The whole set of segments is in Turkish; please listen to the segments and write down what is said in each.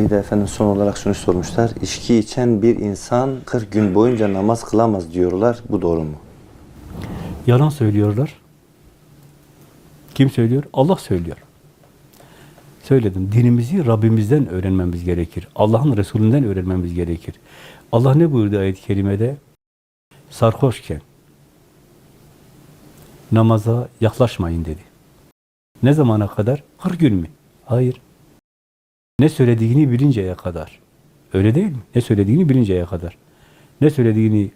Bir de efendim son olarak şunu sormuşlar. İçki içen bir insan 40 gün boyunca namaz kılamaz diyorlar. Bu doğru mu? Yalan söylüyorlar. Kim söylüyor? Allah söylüyor. Söyledim. Dinimizi Rabbimizden öğrenmemiz gerekir. Allah'ın Resulünden öğrenmemiz gerekir. Allah ne buyurdu ayet-i kerimede? Sarhoşken namaza yaklaşmayın dedi. Ne zamana kadar? 40 gün mü? Hayır. Ne söylediğini bilinceye kadar. Öyle değil mi? Ne söylediğini bilinceye kadar. Ne söylediğini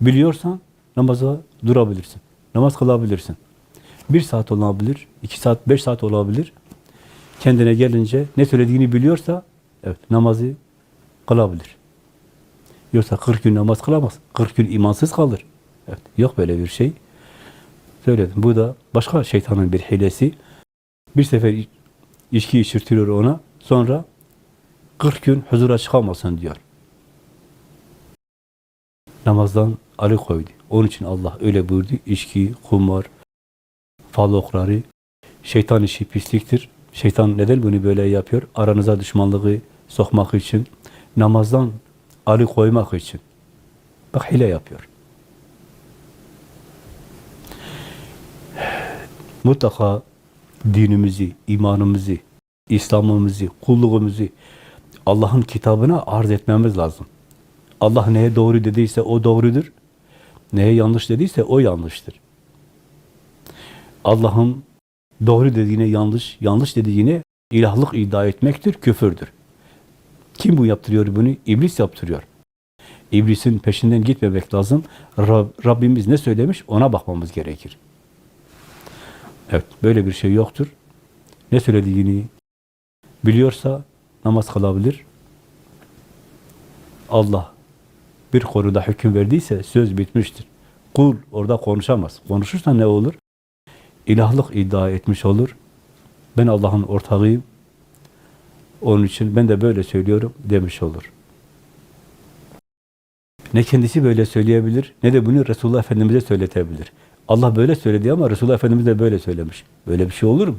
biliyorsan namaza durabilirsin. Namaz kılabilirsin. Bir saat olabilir, iki saat, beş saat olabilir. Kendine gelince ne söylediğini biliyorsa evet namazı kılabilir. Yoksa 40 gün namaz kılamaz. 40 gün imansız kalır. Evet, yok böyle bir şey. Söyledim. Bu da başka şeytanın bir hilesi. Bir sefer iç- içki içirtiyor ona. Sonra 40 gün huzura çıkamasın diyor. Namazdan alıkoydu. Onun için Allah öyle buyurdu. İçki, kumar, falokları, şeytan işi pisliktir. Şeytan neden bunu böyle yapıyor? Aranıza düşmanlığı sokmak için, namazdan alıkoymak için. Bak hile yapıyor. Mutlaka dinimizi, imanımızı, İslam'ımızı, kulluğumuzu Allah'ın kitabına arz etmemiz lazım. Allah neye doğru dediyse o doğrudur. Neye yanlış dediyse o yanlıştır. Allah'ın doğru dediğine yanlış, yanlış dediğine ilahlık iddia etmektir, küfürdür. Kim bu yaptırıyor bunu? İblis yaptırıyor. İblisin peşinden gitmemek lazım. Rab- Rabbimiz ne söylemiş ona bakmamız gerekir. Evet, böyle bir şey yoktur. Ne söylediğini biliyorsa namaz kılabilir. Allah bir konuda hüküm verdiyse söz bitmiştir. Kul orada konuşamaz. Konuşursa ne olur? İlahlık iddia etmiş olur. Ben Allah'ın ortağıyım. Onun için ben de böyle söylüyorum demiş olur. Ne kendisi böyle söyleyebilir ne de bunu Resulullah Efendimiz'e söyletebilir. Allah böyle söyledi ama Resulullah Efendimiz de böyle söylemiş. Böyle bir şey olur mu?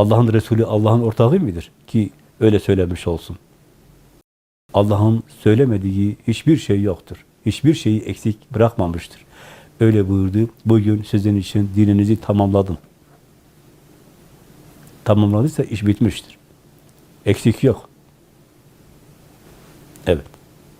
Allah'ın Resulü Allah'ın ortağı mıdır? Ki öyle söylemiş olsun. Allah'ın söylemediği hiçbir şey yoktur. Hiçbir şeyi eksik bırakmamıştır. Öyle buyurdu. Bugün sizin için dininizi tamamladım. Tamamladıysa iş bitmiştir. Eksik yok. Evet.